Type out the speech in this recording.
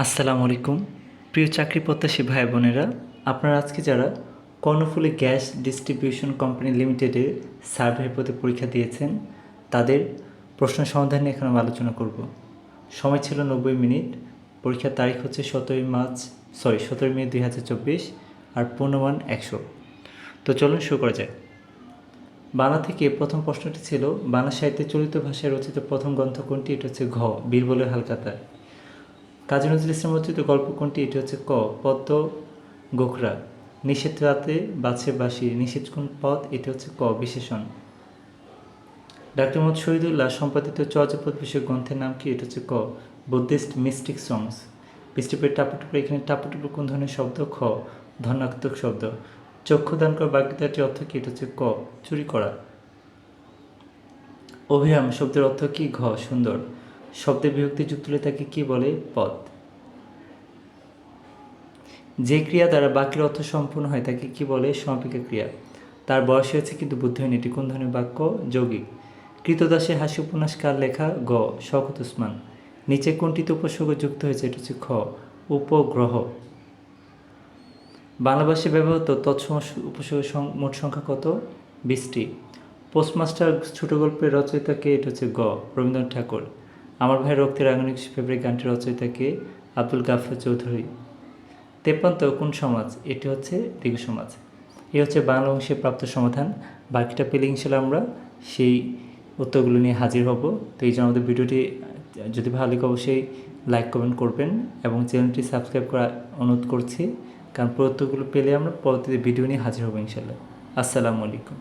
আসসালামু আলাইকুম। প্রিয় চাকরি প্রত্যাশী ভাই বোনেরা, আপনারা আজকে যারা কর্ণফুলী গ্যাস ডিস্ট্রিবিউশন কোম্পানি লিমিটেডের সার্ভের প্রতি পরীক্ষা দিয়েছেন, তাদের প্রশ্ন সমাধান নিয়ে এখানে আলোচনা করব। সময় ছিল নব্বই মিনিট, পরীক্ষার তারিখ হচ্ছে সতেরোই মার্চ, সরি, সতেরোই মে দুই হাজার চব্বিশ আর পূর্ণমান একশো। তো চলুন শুরু করা যায় বাংলা থেকে প্রথম প্রশ্নটি ছিল, বাংলা সাহিত্যে চলিত ভাষায় রচিত প্রথম গ্রন্থ কোনটি? এটা হচ্ছে ঘ, বীরবলের হালকাতা কাজী নজরুল ইসলাম রচিত গল্প কোনটি? এটি হচ্ছে ক, পদ্ম, গোখরা। নিষেধ রাতে বাছে বাসি নিষেধ কোন পদ? এটি হচ্ছে ক, বিশেষণ। ডাক্তার মোহাম্মদ শহীদুল্লাহ সম্পাদিত চর্যাপদ বিষয়ক গ্রন্থের নাম কি? এটা হচ্ছে ক, বুদ্ধিস্ট মিস্টিক সংস। বৃষ্টিপের টাপুটুপু এখানে টাপুটুপু কোন ধরনের শব্দ? খ, ধনাত্মক শব্দ। চক্ষুদান করা বাগ্যতাটির অর্থ কি? এটা হচ্ছে ক, চুরি করা। অভিরাম শব্দের অর্থ কি? ঘ, সুন্দর। শব্দের বিভক্তি যুক্ত হলে তাকে কি বলে? পদ। যে ক্রিয়া দ্বারা বাক্যের অর্থ সম্পূর্ণ হয়, তাকে কি বলে? সমাপিকা ক্রিয়া। তার বয়স হয়েছে কিন্তু বুদ্ধিহীন এটি কোন ধরনের বাক্য? যৌগিক। কৃতদাসে হাসি উপন্যাস কার লেখা? গ। শকত উসমান নিচে কোনটিতে উপসর্গ যুক্ত হয়েছে? এটা হচ্ছে খ। উপগ্রহ। বাংলা ভাষায় ব্যবহৃত তৎসম উপসর্গের সং- মোট সংখ্যা কত? বিশটি। পোস্টমাস্টার ছোট গল্পের রচয়িতাকে এটা হচ্ছে গ। রবীন্দ্রনাথ ঠাকুর। আমার রক্তের আগুনিক ফেব্রিক গানটির রচয়িতাকে আব্দুল গাফর চৌধুরী। তেপান্ত কোন সমাজ? এটি হচ্ছে দীর্ঘ সমাজ। এ হচ্ছে বাংলা অংশে প্রাপ্ত সমাধান। বাকিটা পেলে ইনশাল্লাহ আমরা সেই উত্তরগুলো নিয়ে হাজির হব। তো এই জন্য আমাদের ভিডিওটি, যদি ভালো লাগে অবশ্যই লাইক, কমেন্ট করবেন এবং চ্যানেলটি সাবস্ক্রাইব করা অনুরোধ করছি। কারণ উত্তরগুলো পেলে আমরা পরবর্তীতে ভিডিও নিয়ে হাজির হব ইনশাল্লাহ আসসালামু আলাইকুম।